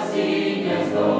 спасіння здобув.